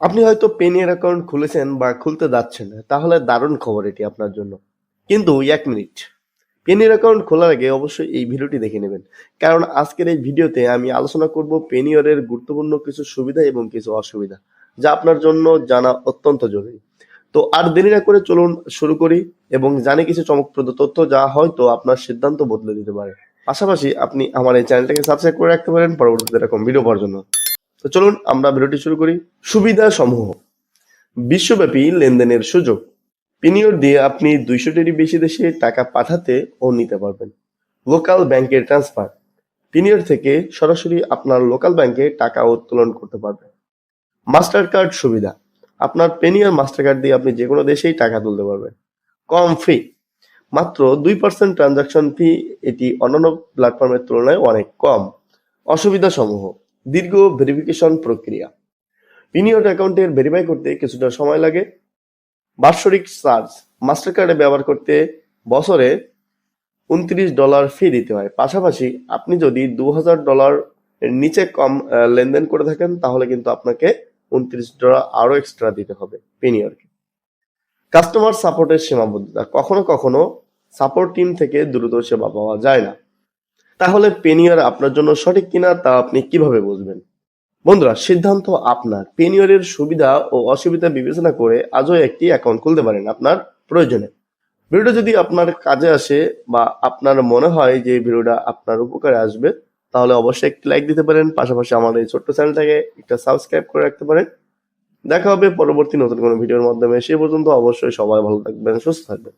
আপনি হয়তো পেনিয়ার অ্যাকাউন্ট খুলেছেন বা খুলতে যাচ্ছেন তাহলে দারুণ খবর এটি আপনার জন্য। কিন্তু এক মিনিট। পেনিয়ার অ্যাকাউন্ট খোলার আগে অবশ্যই এই ভিডিওটি দেখে নেবেন। কারণ আজকের এই ভিডিওতে আমি আলোচনা করব পেনিয়রের গুরুত্বপূর্ণ কিছু সুবিধা এবং কিছু অসুবিধা, যা আপনার জন্য জানা অত্যন্ত জরুরি। তো আর দেরি না করে চলুন শুরু করি এবং জানি কিছু চমকপ্রদ তথ্য যা হয়তো আপনার সিদ্ধান্ত বদলে দিতে পারে। পাশাপাশি আপনি আমার এই চ্যানেলটাকে সাবস্ক্রাইব করে রাখতে পারেন পরবর্তীতে এরকম ভিডিও পাওয়ার জন্য। তো চলুন আমরা ভিডিওটি শুরু করি। সুবিধা সমূহ বিশ্বব্যাপী লেনদেনের সুযোগ। পিনিয়র দিয়ে আপনি দুইশোটিরই বেশি দেশে টাকা পাঠাতে ও নিতে পারবেন। লোকাল ব্যাংকের ট্রান্সফার। পিনিয়র থেকে সরাসরি আপনার লোকাল ব্যাংকে টাকা উত্তোলন করতে পারবেন মাস্টার কার্ড সুবিধা। আপনার পেনিয়র মাস্টার কার্ড দিয়ে আপনি যে কোনো দেশেই টাকা তুলতে পারবেন। কম ফি। মাত্র দুই পার্সেন্ট ট্রানজাকশন ফি এটি অন্যান্য প্ল্যাটফর্মের তুলনায় অনেক কম। অসুবিধা সমূহ দীর্ঘ ভেরিফিকেশন প্রক্রিয়া। পিনিয়র অ্যাকাউন্টের ভেরিফাই করতে কিছুটা সময় লাগে। বাৎসরিক চার্জ মাস্টার কার্ডে ব্যবহার করতে বছরে উনত্রিশ ডলার ফি দিতে হয়। পাশাপাশি আপনি যদি দু হাজার ডলার নিচে কম লেনদেন করে থাকেন, তাহলে কিন্তু আপনাকে উনত্রিশ ডলার আরও এক্সট্রা দিতে হবে পেনিয়রকে কাস্টমার সাপোর্টের সীমাবদ্ধতা। কখনো কখনো সাপোর্ট টিম থেকে দ্রুত সেবা পাওয়া যায় না। তাহলে পেনিয়র আপনার জন্য সঠিক কিনা তা আপনি কীভাবে বুঝবেন? বন্ধুরা, সিদ্ধান্ত আপনার। পেনিয়রের সুবিধা ও অসুবিধা বিবেচনা করে আজও একটি অ্যাকাউন্ট খুলতে পারেন আপনার প্রয়োজনে। ভিডিওটা যদি আপনার কাজে আসে বা আপনার মনে হয় যে ভিডিওটা আপনার উপকারে আসবে, তাহলে অবশ্যই একটি লাইক দিতে পারেন। পাশাপাশি আমাদের এই ছোট্ট চ্যানেলটাকে একটা সাবস্ক্রাইব করে রাখতে পারেন। দেখা হবে পরবর্তী নতুন কোনো ভিডিওর মাধ্যমে। সে পর্যন্ত অবশ্যই সবাই ভালো থাকবেন, সুস্থ থাকবেন।